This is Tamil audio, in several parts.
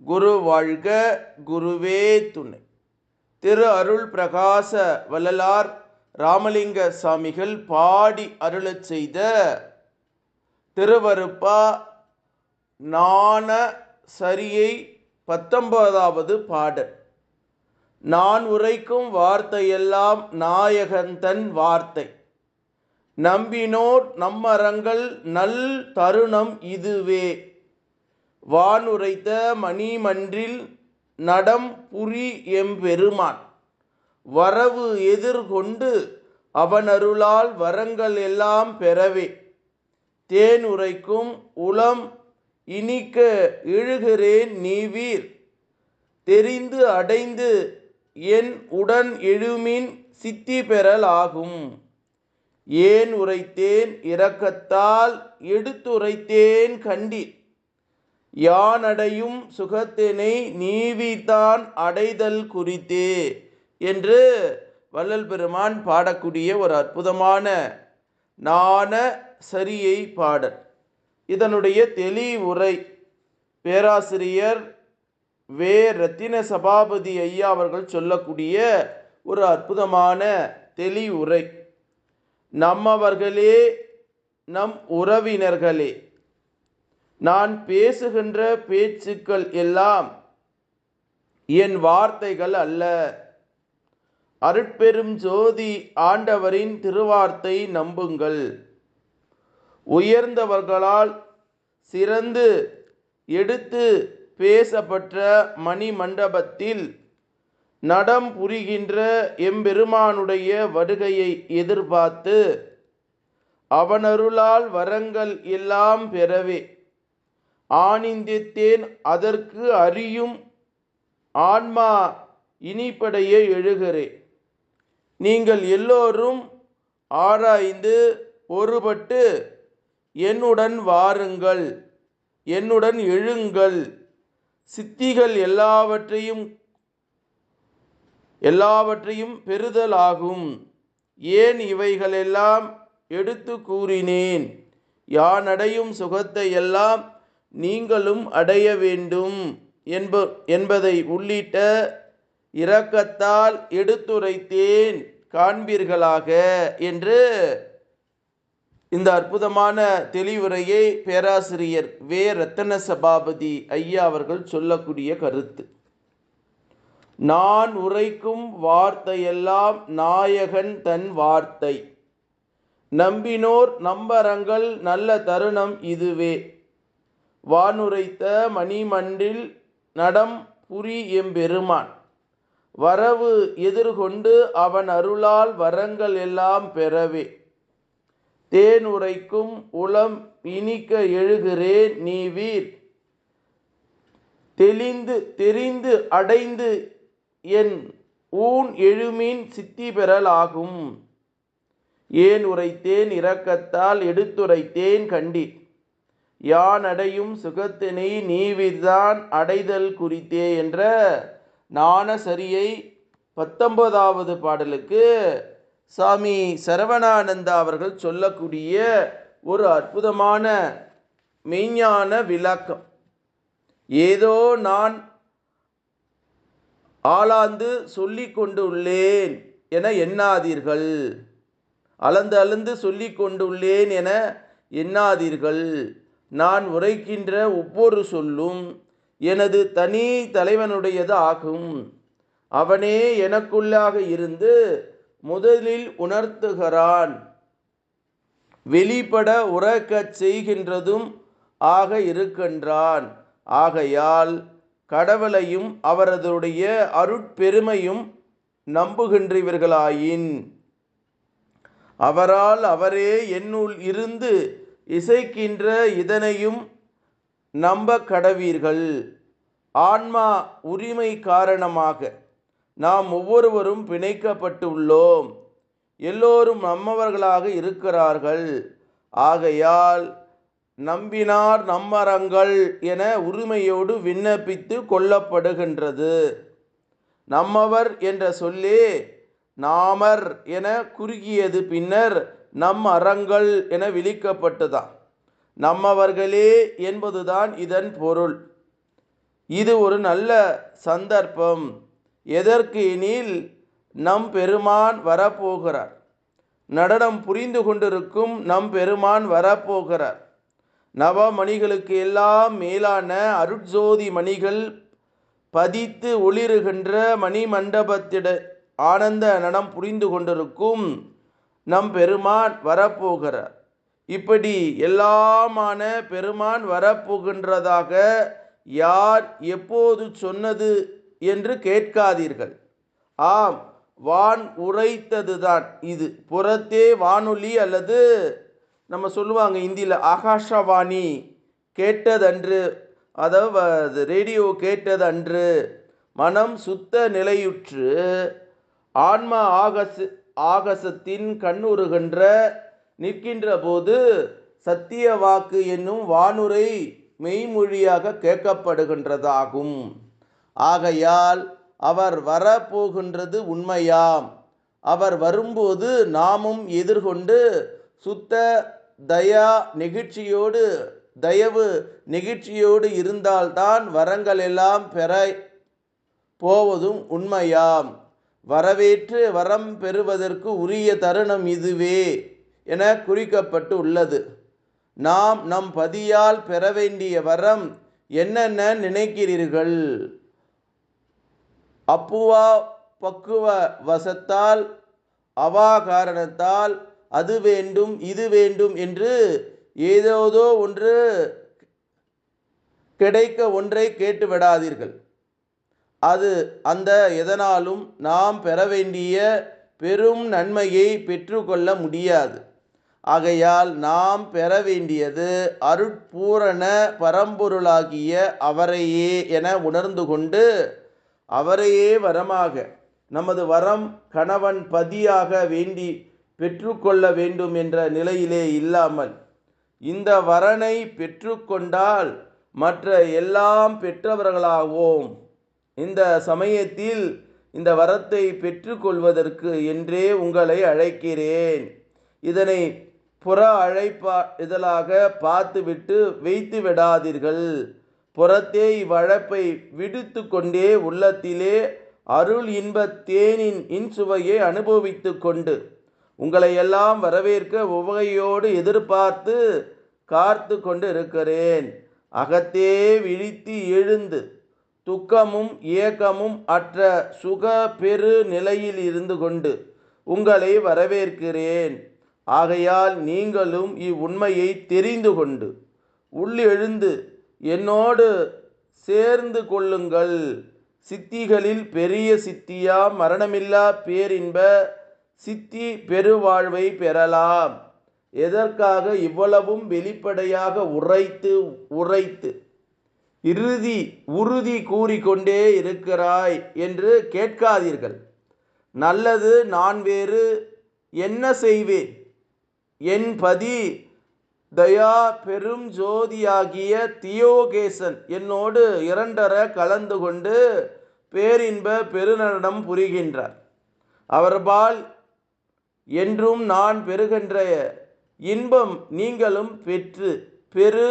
குரு வாழ்க குருவே துணை. திரு அருள் பிரகாச வள்ளலார் ராமலிங்க சாமிகள் பாடி அருளச் செய்த திருவருப்பா நாண சரியை பத்தொன்பதாவது பாடல். நான் உரைக்கும் வார்த்தையெல்லாம் நாயகந்தன் வார்த்தை. நம்பினோர் நம்மரங்கள் நல் தருணம் இதுவே. வானுரைத்த மணிமன்றில் நடம் புரி எம்பெருமான். வரவு எதிர்கொண்டு அவனருளால் வரங்கள் எல்லாம் பெறவே. தேன் உரைக்கும் உளம் இனிக்க இழுகிறேன் நீவீர். தெரிந்து அடைந்து என் உடன் எழுமின் சித்தி பெறலாகும். ஏன் உரைத்தேன் இரக்கத்தால் எடுத்துரைத்தேன் கண்டீர். யானடையும் சுகத்தினை நீவிதான் அடைதல் குறித்தே என்று வள்ளல் பெருமான் பாடக்கூடிய ஒரு அற்புதமான நாண சரியை பாடல். இதனுடைய தெளிவுரை பேராசிரியர் வே. ரத்தின சபாபதி ஐயா அவர்கள் சொல்லக்கூடிய ஒரு அற்புதமான தெளிவுரை. நம்மவர்களே நம் உறவினர்களே நான் பேசுகின்ற பேச்சுக்கள் எல்லாம் என் வார்த்தைகள் அல்ல. அருட்பெரும் ஜோதி ஆண்டவரின் திருவார்த்தை நம்புங்கள். உயர்ந்தவர்களால் சிறந்து எடுத்து பேசப்பட்ட மணி மண்டபத்தில் நடம் புரிகின்ற எம்பெருமானுடைய வருகையை எதிர்பார்த்து அவனருளால் வரங்கள் எல்லாம் பெறவே. ஆனிந்தித்தேன் அதற்கு அறியும் ஆன்மா இனிப்படைய எழுகிறே. நீங்கள் எல்லோரும் ஆராய்ந்து ஒருபட்டு என்னுடன் வாருங்கள் என்னுடன் எழுங்கள். சித்திகள் எல்லாவற்றையும் எல்லாவற்றையும் பெறுதலாகும். ஏன் இவைகளெல்லாம் எடுத்து கூறினேன்? யானடையும் சுகத்தை எல்லாம் நீங்களும் அடைய வேண்டும் என்ப என்பதை உள்ளிட்ட இரக்கத்தால் எடுத்துரைத்தேன் காண்பீர்களாக என்று இந்த அற்புதமான தெளிவுரையை பேராசிரியர் வே. ரத்தன சபாபதி ஐயா அவர்கள் சொல்லக்கூடிய கருத்து. நான் உரைக்கும் வார்த்தையெல்லாம் நாயகன் தன் வார்த்தை. நம்பினோர் நம்பரங்கள் நல்ல தருணம் இதுவே. வானுரைத்த மணிமண்டில் நடம் புரி எம்பெருமான். வரவு எதிர்கொண்டு அவன் அருளால் வரங்கள் எல்லாம் பெறவே. தேன் உரைக்கும் உளம் இனிக்க எழுகிறேன் நீ வீர் தெளிந்து தெரிந்து அடைந்து என் ஊன் எழுமின் சித்தி பெறலாகும். ஏன் உரைத்தேன் இரக்கத்தால் எடுத்துரைத்தேன் கண்டி யான் அடையும் சுகத்தினை நீவிதான் அடைதல் குறித்தே என்ற நாணசரியை பத்தொன்பதாவது பாடலுக்கு சாமி சரவணானந்தா அவர்கள் சொல்லக்கூடிய ஒரு அற்புதமான மெய்ஞான விளக்கம். ஏதோ நான் ஆளாந்து சொல்லி கொண்டுள்ளேன் என எண்ணாதீர்கள். அளந்து அளந்து சொல்லி கொண்டுள்ளேன் என எண்ணாதீர்கள். நான் உரைக்கின்ற ஒவ்வொரு சொல்லும் எனது தனி தலைவனுடையது ஆகும் அவனே எனக்குள்ளாக இருந்து முதலில் உணர்த்துகிறான். வெளிப்பட உறக்கச் செய்கின்றதும் ஆக இருக்கின்றான். ஆகையால் கடவுளையும் அவரதுடைய அருட்பெருமையும் நம்புகின்றவர்களாயின். அவரால் அவரே என்னுள் இருந்து இசைக்கின்ற இதனையும் நம்ப கடவீர்கள் ஆன்மா உரிமை காரணமாக நாம் ஒவ்வொருவரும் பிணைக்கப்பட்டு உள்ளோம் எல்லோரும் நம்மவர்களாக இருக்கிறார்கள். ஆகையால் நம்பினார் நம்மரங்கள் என உரிமையோடு விண்ணப்பித்து கொள்ளப்படுகின்றது. நம்மவர் என்ற சொல்லே நாமர் என குறுகியது பின்னர் நம் அறங்கள் என விழிக்கப்பட்டதாம் நம்மவர்களே என்பதுதான் இதன் பொருள். இது ஒரு நல்ல சந்தர்ப்பம். எதற்கு எனில் நம் பெருமான் வரப்போகிறார். நடனம் புரிந்து கொண்டிருக்கும் நம் பெருமான் வரப்போகிறார். நவமணிகளுக்கு எல்லாம் மேலான அருட்ஜோதி மணிகள் பதித்து ஒளிருகின்ற மணி மண்டபத்திட ஆனந்த நடம் புரிந்து கொண்டிருக்கும் நம் பெருமான் வரப்போகிறார். இப்படி எல்லாமான பெருமான் வரப்போகின்றதாக யார் எப்போது சொன்னது என்று கேட்காதீர்கள். ஆம் வான் உரைத்ததுதான் இது. புறத்தே வானொலி அல்லது நம்ம சொல்லுவாங்க இந்தியில் ஆகாஷவாணி கேட்டதன்று அதாவது ரேடியோ கேட்டதன்று மனம் சுத்த நிலையுற்று ஆன்மா ஆகச ஆகசத்தின் கண்ணுறுகின்ற நிற்கின்ற போது சத்திய வாக்கு என்னும் வானுரை மெய்மொழியாக கேட்கப்படுகின்றதாகும். ஆகையால் அவர் வரப்போகின்றது உண்மையாம். அவர் வரும்போது நாமும் எதிர்கொண்டு சுத்த தயா நெகிழ்ச்சியோடு தயவு நெகிழ்ச்சியோடு இருந்தால்தான் வரங்கள் எல்லாம் பெற போவதும் உண்மையாம். வரவேற்று வரம் பெறுவதற்கு உரிய தருணம் இதுவே என குறிக்கப்பட்டு உள்ளது. நாம் நம் பதியால் பெற வேண்டிய வரம் என்னென்ன நினைக்கிறீர்கள்? அப்புவா பக்குவ வசத்தால் அவா காரணத்தால் அது வேண்டும் இது வேண்டும் என்று ஏதோதோ ஒன்று கிடைக்க ஒன்றை கேட்டு விடாதீர்கள் அது அந்த எதனாலும் நாம் பெற வேண்டிய பெரும் நன்மையை பெற்றுக்கொள்ள முடியாது. ஆகையால் நாம் பெற வேண்டியது அருட்பூரண பரம்பொருளாகிய அவரையே என உணர்ந்து கொண்டு அவரையே வரமாக நமது வரம் கணவன் பதியாக வேண்டி பெற்றுக்கொள்ள வேண்டும் என்ற நிலையிலே இல்லாமல் இந்த வரனை பெற்றுக்கொண்டால் மற்ற எல்லாம் பெற்றவர்களாவோம். இந்த சமயத்தில் இந்த வரத்தை பெற்றுக்கொள்வதற்கு என்றே உங்களை அழைக்கிறேன். இதனை புற அழைப்பா இதழாக பார்த்துவிட்டு வைத்து விடாதீர்கள். புறத்தே இவ்வழப்பை விடுத்து கொண்டே உள்ளத்திலே அருள் இன்பத் தேனின் இன்சுவையை அனுபவித்து கொண்டு உங்களை எல்லாம் வரவேற்க உவகையோடு எதிர்பார்த்து காத்து கொண்டு இருக்கிறேன் அகத்தே விழித்து எழுந்து துக்கமும் ஏக்கமும் அற்ற சுக பெரு நிலையில் இருந்து கொண்டு உங்களை வரவேற்கிறேன். ஆகையால் நீங்களும் இவ்வுண்மையை தெரிந்து கொண்டு உள்ளெழுந்து என்னோடு சேர்ந்து கொள்ளுங்கள். சித்திகளில் பெரிய சித்தியா மரணமில்லா பேரின்ப சித்தி பெருவாழ்வை பெறலாம். எதற்காக இவ்வளவும் வெளிப்படையாக உரைத்து உரைத்து இறுதி உறுதி கூறிக்கொண்டே இருக்கிறாய் என்று கேட்காதீர்கள். நல்லது நான் வேறு என்ன செய்வேன்? என் பதி தயா பெரும் ஜோதியாகிய தியோகேசன் என்னோடு இரண்டர கலந்து கொண்டு பேரின்ப பெருநடம் புரிகின்றார். அவர்பால் என்றும் நான் பெறுகின்ற இன்பம் நீங்களும் பெற்று பெரு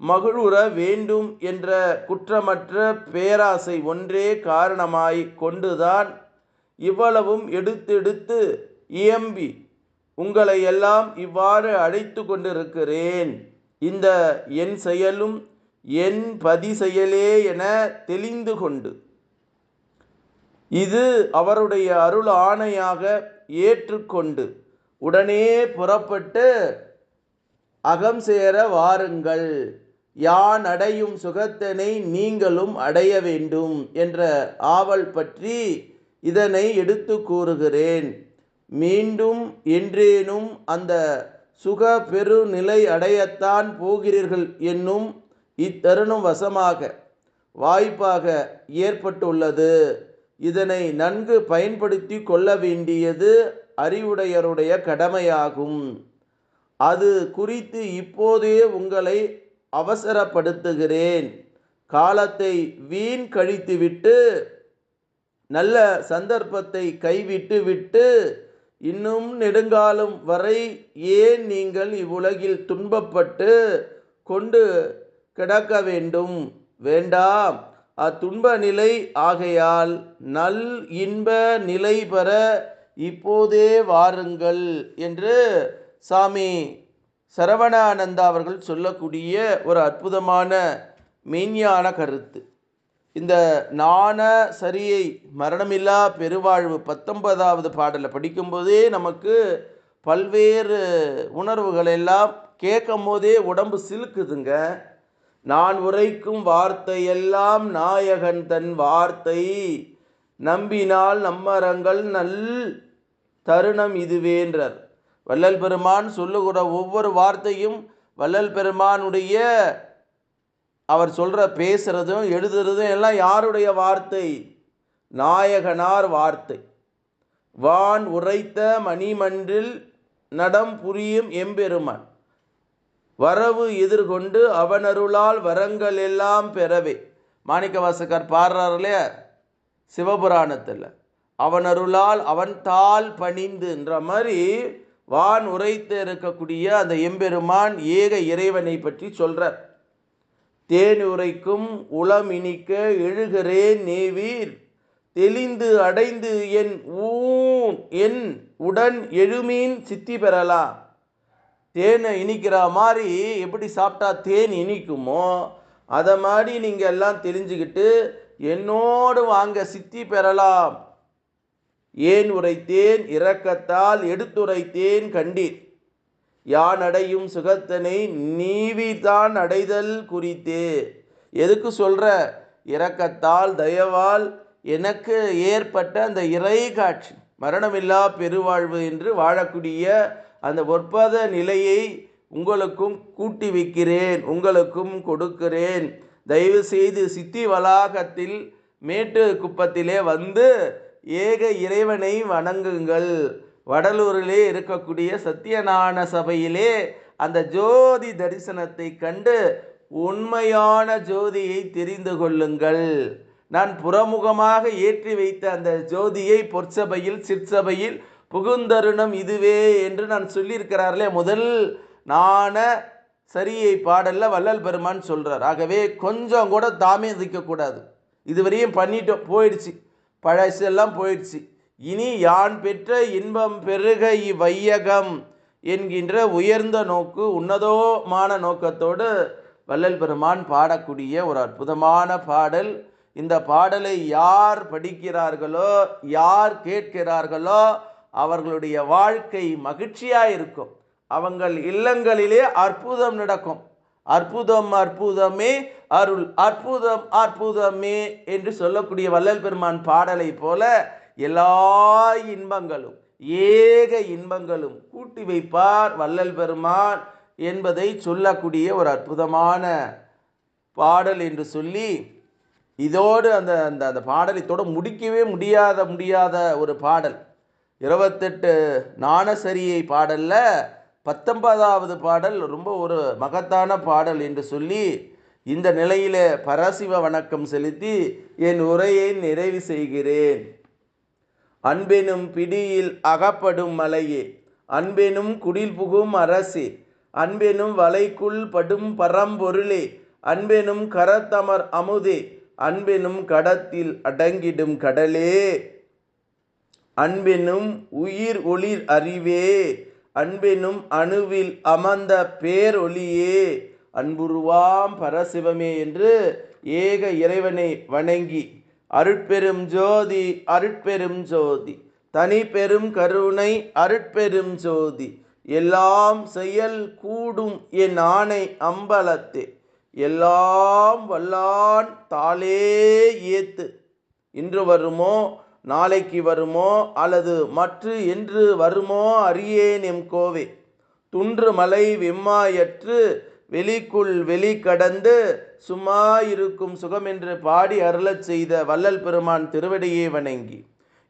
மகிழுற வேண்டும் என்ற குற்றமற்ற பேராசை ஒன்றே காரணமாய் கொண்டுதான் இவ்வளவும் எடுத்தெடுத்து இயம்பி உங்களை எல்லாம் இவ்வாறு அழைத்து கொண்டிருக்கிறேன். இந்த என் செயலும் என் பதி செயலே என தெளிந்து கொண்டு. இது அவருடைய அருள் ஆணையாக ஏற்றுக்கொண்டு உடனே புறப்பட்டு அகம் சேர வாருங்கள். யான் அடையும் சுகத்தினை நீங்களும் அடைய வேண்டும் என்ற ஆவல் பற்றி இதனை எடுத்து கூறுகிறேன். மீண்டும் என்றேனும் அந்த சுக பெருநிலை அடையத்தான் போகிறீர்கள் என்னும் இத்தருணம் வசமாக வாய்ப்பாக ஏற்பட்டுள்ளது. இதனை நன்கு பயன்படுத்தி கொள்ள வேண்டியது அறிவுடையருடைய கடமையாகும். அது குறித்து இப்போதே உங்களை அவசரப்படுத்துகிறேன். காலத்தை வீண் கழித்துவிட்டு நல்ல சந்தர்ப்பத்தை கைவிட்டு விட்டு இன்னும் நெடுங்காலம் வரை ஏன் நீங்கள் இவ்வுலகில் துன்பப்பட்டு கொண்டு கிடக்க வேண்டும்? வேண்டாம். அத்துன்ப நிலை ஆகையால் நல் இன்ப நிலை பெற இப்போதே வாருங்கள் என்று சாமி சரவணானந்தா அவர்கள் சொல்லக்கூடிய ஒரு அற்புதமான மெய்ஞான கருத்து. இந்த நாண சரியை மரணமில்லா பெருவாழ்வு பத்தொன்பதாவது பாடலை படிக்கும்போதே நமக்கு பல்வேறு உணர்வுகள் எல்லாம் கேட்கும் போதே உடம்பு சிலுக்குதுங்க. நான் உரைக்கும் வார்த்தையெல்லாம் நாயகன் தன் வார்த்தை. நம்பினால் நம்மரங்கள் நல் தருணம் இதுவேன்றார். வள்ளல் பெருமான் சொல்லுகிற ஒவ்வொரு வார்த்தையும் வள்ளல் பெருமானுடைய அவர் சொல்கிற பேசுகிறதும் எழுதுறதும் எல்லாம் யாருடைய வார்த்தை? நாயகனார் வார்த்தை. வான் உரைத்த மணிமன்றில் நடம் புரியும் எம்பெருமான். வரவு எதிர்கொண்டு அவனருளால் வரங்கள் எல்லாம் பெறவே. மாணிக்கவாசகர் பாடுறார் இல்லையா? சிவபுராணத்தில். அவனருளால் அவன் தாள் பணிந்துன்ற மாதிரி வான் உரைத்து இருக்கக்கூடிய அந்த எம்பெருமான் ஏக இறைவனை பற்றி சொல்கிறார் தேன் உரைக்கும் உளம் இனிக்க எழுகிறேன் நேவீர் தெளிந்து அடைந்து என் ஊன் என் உடன் எழுமீன் சித்தி பெறலாம் தேனை இனிக்கிற மாதிரி எப்படி சாப்பிட்டா தேன் இனிக்குமோ அதை மாதிரி நீங்கள் எல்லாம் தெரிஞ்சுக்கிட்டு என்னோடு வாங்க சித்தி பெறலாம். ஏன் உரைத்தேன்? இரக்கத்தால் எடுத்துரைத்தேன் கண்டீர். யான் அடையும் சுகத்தனை நீவிதான் அடைதல் குறித்தே. எதுக்கு சொல்ற? இரக்கத்தால் தயவால் எனக்கு ஏற்பட்ட அந்த இறை காட்சி மரணமில்லா பெருவாழ்வு என்று வாழக்கூடிய அந்த ஒற்பத நிலையை உங்களுக்கும் கூட்டி வைக்கிறேன் உங்களுக்கும் கொடுக்கிறேன். தயவு செய்து சித்தி வளாகத்தில் மேட்டு குப்பத்திலே வந்து ஏக இறைவனை வணங்குங்கள். வடலூரிலே இருக்கக்கூடிய சத்தியநாராயண சபையிலே அந்த ஜோதி தரிசனத்தை கண்டு உண்மையான ஜோதியை தெரிந்து கொள்ளுங்கள். நான் புறமுகமாக ஏற்றி வைத்த அந்த ஜோதியை பொற்சபையில் சிற்சபையில் புகுந்தருணம் இதுவே என்று நான் சொல்லியிருக்கிறார்களே. முதல் நான சரியை பாடல்ல வள்ளல் பெருமான் சொல்றார். ஆகவே கொஞ்சம் கூட தாமே கூடாது இதுவரையும் பண்ணிட்டோம் போயிடுச்சு. பழசெல்லாம் போயிடுச்சு. இனி யான் பெற்ற இன்பம் பெருக இவ்வையகம் என்கின்ற உயர்ந்த நோக்கு உன்னதமான நோக்கத்தோடு வள்ளல் பெருமான் பாடக்கூடிய ஒரு அற்புதமான பாடல். இந்த பாடலை யார் படிக்கிறார்களோ யார் கேட்கிறார்களோ அவர்களுடைய வாழ்க்கை மகிழ்ச்சியாக இருக்கும் அவங்கள் இல்லங்களிலே அற்புதம் நடக்கும். அற்புதம் அற்புதமே அருள் அற்புதம் அற்புதமே என்று சொல்லக்கூடிய வள்ளல் பெருமான் பாடலை போல எல்லா இன்பங்களும் ஏக இன்பங்களும் கூட்டி வைப்பார் வள்ளல் பெருமான் என்பதை சொல்லக்கூடிய ஒரு அற்புதமான பாடல் என்று சொல்லி இதோடு அந்த அந்த அந்த பாடலத்தோடு முடிக்கவே முடியாத முடியாத ஒரு பாடல். இருபத்தெட்டு நாணசரியை பாடலில் பத்தொன்பதாவது பாடல் ரொம்ப ஒரு மகத்தான பாடல் என்று சொல்லி இந்த நிலையிலே பரசிவ வணக்கம் செலுத்தி என் உரையை நிறைவு செய்கிறேன். அன்பெனும் பிடியில் அகப்படும் மலையே அன்பெனும் குடில் புகும் அரசே அன்பெனும் வலைக்குள் படும் பரம்பொருளே அன்பெனும் கரத்தமர் அமுதே அன்பெனும் கடத்தில் அடங்கிடும் கடலே. அன்பெனும் உயிர் ஒளிர் அறிவே அன்பெனும் அணுவில் அமர்ந்த பேரொளியே அன்புருவாம் பரசிவமே என்று ஏக இறைவனை வணங்கி அருட்பெரும் ஜோதி அருட்பெரும் ஜோதி தனி பெரும் கருணை அருட்பெரும் ஜோதி எல்லாம் செயல் கூடும் என் ஆணை அம்பலத்தே எல்லாம் வல்லான் தாளே ஏத்து. இன்று வருமோ நாளைக்கு வருமோ அல்லது மற்று என்று வருமோ அறியேன் எம் கோவே. துன்று மலை வெம்மாயற்று வெளிக்குள் வெளி கடந்து சும்மா இருக்கும் சுகம் என்று பாடி அருளச் செய்த வள்ளல் பெருமான் திருவடியை வணங்கி.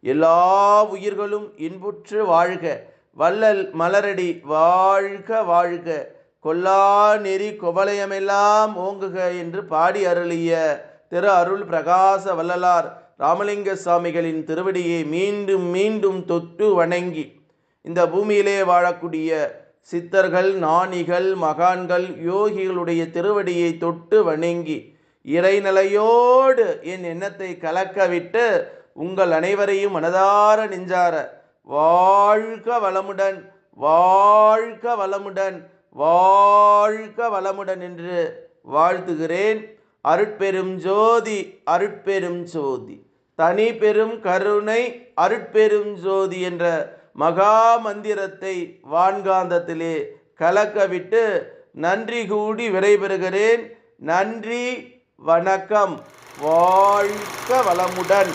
எல்லா உயிர்களும் இன்புற்று வாழ்க. வள்ளல் மலரடி வாழ்க வாழ்க. கொல்லா நெறி குவலயமெல்லாம் ஓங்குக என்று பாடி அருளிய திரு அருள் பிரகாச வள்ளலார் ராமலிங்க சுவாமிகளின் திருவடியை மீண்டும் மீண்டும் தொட்டு வணங்கி. இந்த பூமியிலே வாழக்கூடிய சித்தர்கள் ஞானிகள் மகான்கள் யோகிகளுடைய திருவடியை தொட்டு வணங்கி இறைநிலையோடு என் எண்ணத்தை கலக்கவிட்டு உங்கள் அனைவரையும் மனதார நெஞ்சார வாழ்க வளமுடன் வாழ்க வளமுடன் வாழ்க வளமுடன் என்று வாழ்த்துகிறேன். அருட்பெரும் ஜோதி அருட்பெரும் ஜோதி தனி பெரும் கருணை அருட்பெரும் ஜோதி என்ற மகா மந்திரத்தை வான்காந்தத்திலே கலக்கவிட்டு நன்றி கூடி விடைபெறுகிறேன். நன்றி வணக்கம். வாழ்க வளமுடன்.